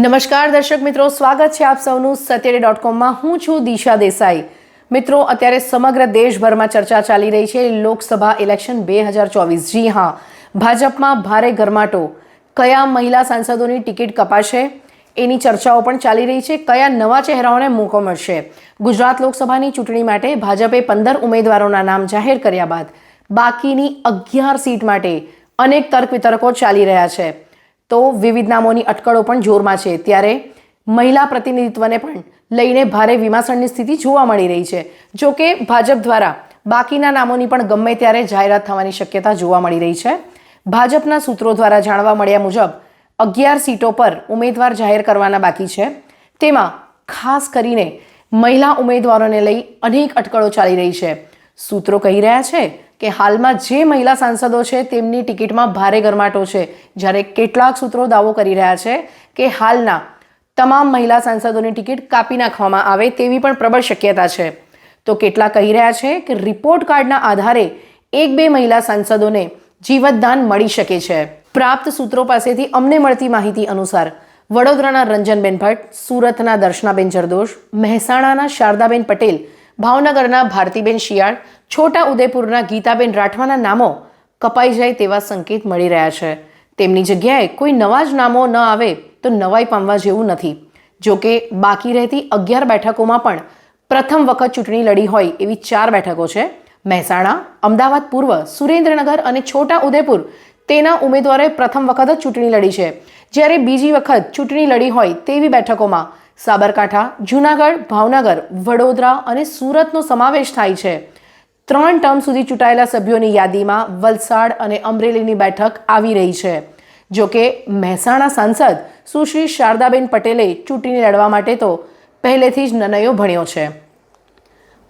નમસ્કાર દર્શક મિત્રો, સ્વાગત છે આપ સૌનું સત્યડે ડોટ કોમમાં હું છું દિશા દેસાઈ. મિત્રો, અત્યારે સમગ્ર દેશભરમાં ચર્ચા ચાલી રહી છે લોકસભા ઇલેક્શન બે હજાર ચોવીસ. જી હા, ભાજપમાં ભારે ગરમાટો. કયા મહિલા સાંસદોની ટિકિટ કપાશે? એની ચર્ચાઓ પણ ચાલી રહી છે. કયા નવા ચહેરાઓને મોકો મળશે? ગુજરાત લોકસભાની ચૂંટણી માટે ભાજપે પંદર ઉમેદવારોના નામ જાહેર કર્યા બાદ બાકીની અગિયાર સીટ માટે અનેક તર્ક વિતર્કો ચાલી રહ્યા છે. તો વિવિધ નામોની અટકળો પણ જોરમાં છે. ત્યારે મહિલા પ્રતિનિધિત્વને પણ લઈને ભારે વિમાસણની સ્થિતિ જોવા મળી રહી છે. જો કે ભાજપ દ્વારા બાકીના નામોની પણ ગમે ત્યારે જાહેરાત થવાની શક્યતા જોવા મળી રહી છે. ભાજપના સૂત્રો દ્વારા જાણવા મળ્યા મુજબ, અગિયાર સીટો પર ઉમેદવાર જાહેર કરવાના બાકી છે. તેમાં ખાસ કરીને મહિલા ઉમેદવારોને લઈ અનેક અટકળો ચાલી રહી છે. સૂત્રો કહી રહ્યા છે કે હાલમાં જે મહિલા સાંસદો છે તેમની ટિકિટમાં ભારે ગરમાટો છે. જ્યારે કેટલાક સૂત્રો દાવો કરી રહ્યા છે કે હાલના તમામ મહિલા સાંસદોની ટિકિટ કાપી નાખવામાં આવે તેવી પણ પ્રબળ શક્યતા છે. તો કેટલાક કહી રહ્યા છે કે રિપોર્ટ કાર્ડના આધારે એક બે મહિલા સાંસદોને જીવતદાન મળી શકે છે. પ્રાપ્ત સૂત્રો પાસેથી અમને મળતી માહિતી અનુસાર વડોદરાના રંજનબેન ભટ્ટ, સુરતના દર્શનાબેન જરદોશ, મહેસાણાના શારદાબેન પટેલ ભાવનગરના ભારતીબેન શિયાળ, છોટા ઉદેપુરના ગીતાબેન રાઠવાના નામો કપાઈ જાય તેવા સંકેત મળી રહ્યા છે. તેમની જગ્યાએ કોઈ નવા જ નામો ન આવે તો નવાઈ પામવા જેવું નથી. જો કે બાકી રહેતી અગિયાર બેઠકોમાં પણ પ્રથમ વખત ચૂંટણી લડી હોય એવી ચાર બેઠકો છે. મહેસાણા, અમદાવાદ પૂર્વ, સુરેન્દ્રનગર અને છોટા ઉદેપુર તેના ઉમેદવારોએ પ્રથમ વખત જ ચૂંટણી લડી છે. જ્યારે બીજી વખત ચૂંટણી લડી હોય તેવી બેઠકોમાં સાબરકાંઠા, જૂનાગઢ, ભાવનગર, વડોદરા અને સુરતનો સમાવેશ થાય છે. ત્રણ ટર્મ સુધી ચૂંટાયેલા સભ્યોની યાદીમાં વલસાડ અને અમરેલીની બેઠક આવી રહી છે. જો કે મહેસાણા સાંસદ સુશ્રી શારદાબેન પટેલે ચૂંટણી લડવા માટે તો પહેલેથી જ નનયો ભણ્યો છે.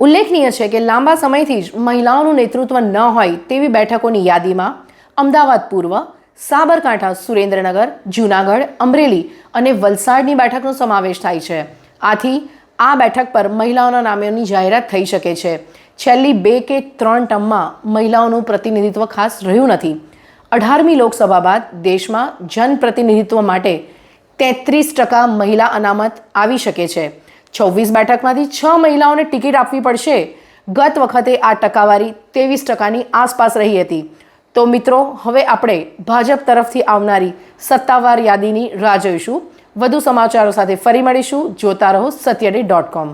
ઉલ્લેખનીય છે કે લાંબા સમયથી જ મહિલાઓનું નેતૃત્વ ન હોય તેવી બેઠકોની યાદીમાં અમદાવાદ પૂર્વ સાબરકાંઠા, સુરેન્દ્રનગર, જૂનાગઢ, અમરેલી અને વલસાડની બેઠકનો સમાવેશ થાય છે. આથી આ બેઠક પર મહિલાઓના નામોની જાહેરાત થઈ શકે છે. છેલ્લી બે કે ત્રણ ટર્મમાં મહિલાઓનું પ્રતિનિધિત્વ ખાસ રહ્યું નથી. અઢારમી લોકસભા બાદ દેશમાં જનપ્રતિનિધિત્વ માટે તેત્રીસ ટકા મહિલા અનામત આવી શકે છે. છવ્વીસ બેઠકમાંથી છ મહિલાઓને ટિકિટ આપવી પડશે. ગત વખતે આ ટકાવારી ત્રેવીસ ટકાની આસપાસ રહી હતી. તો મિત્રો, હવે આપણે ભાજપ તરફથી આવનારી સત્તાવાર યાદીની રાહ જોઈશું. વધુ સમાચારો સાથે ફરી મળીશું. જોતા રહો સત્યડે ડોટ કોમ